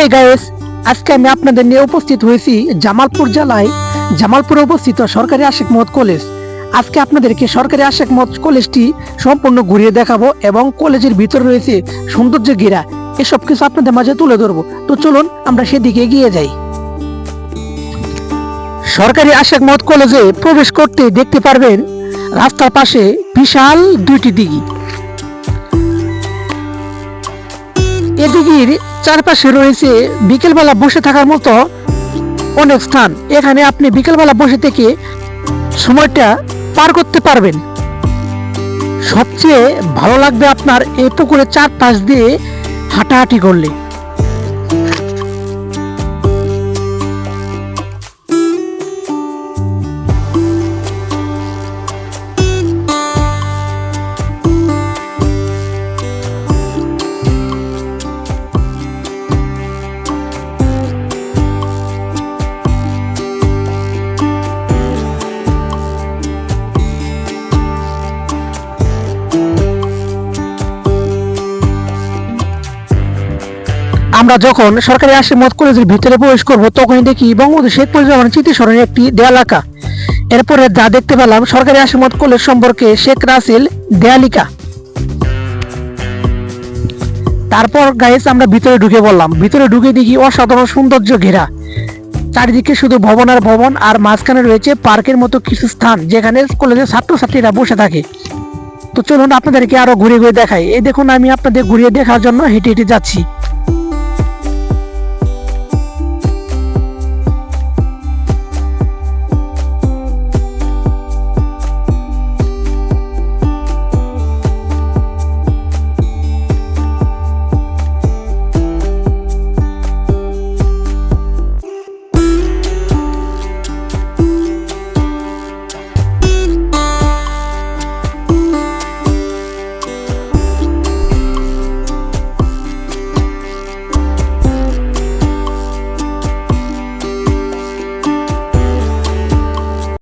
হে guys আজকে আমি আপনাদের নিয়ে উপস্থিত হয়েছি জামালপুর জেলায়। জামালপুরে অবস্থিত সরকারি আশেক মত কলেজ। আজকে আপনাদেরকে সরকারি আশেক মত কলেজটি সম্পূর্ণ ঘুরিয়ে দেখাবো এবং কলেজের ভিতরে রয়েছে সৌন্দর্য ঘেরা। এসব কিছু আপনাদের মাঝে তুলে ধরবো। তো চলুন, আমরা সেদিকে এগিয়ে যাই। সরকারি আশেক মত কলেজে প্রবেশ করতে দেখতে পারবেন, রাস্তার পাশে বিশাল দুইটি দিঘি। এদিকের চারপাশে রয়েছে বিকেলবেলা বসে থাকার মতো অনেক স্থান। এখানে আপনি বিকেলবেলা বসে থেকে সময়টা পার করতে পারবেন। সবচেয়ে ভালো লাগবে আপনার এই পুকুরের চারপাশ দিয়ে হাঁটাহাঁটি করলে। আমরা যখন সরকারি আশীর্বাদ কলেজের ভিতরে প্রবেশ করব, তখনই দেখি বঙ্গবন্ধু শেখ মুজিবুর স্মৃতিস্মরণের একটি দেয়ালাকা এরপরে যা দেখতে পেলাম, সরকারি আশীর্বাদ কলেজ সম্পর্কে শেখ রাসেল দেয়ালিকা। তারপর গাইস আমরা ভিতরে ঢুকে বললাম ভিতরে ঢুকে দেখি অসাধারণ সৌন্দর্য ঘেরা। চারিদিকে শুধু ভবন আর ভবন, আর মাঝখানে রয়েছে পার্কের মতো কিছু স্থান, যেখানে কলেজের ছাত্রছাত্রীরা বসে থাকে। তো চলুন আপনাদেরকে আরও ঘুরে ঘুরে দেখাই। এই দেখুন, আমি আপনাদের ঘুরিয়ে দেখার জন্য হেঁটে হেঁটে যাচ্ছি।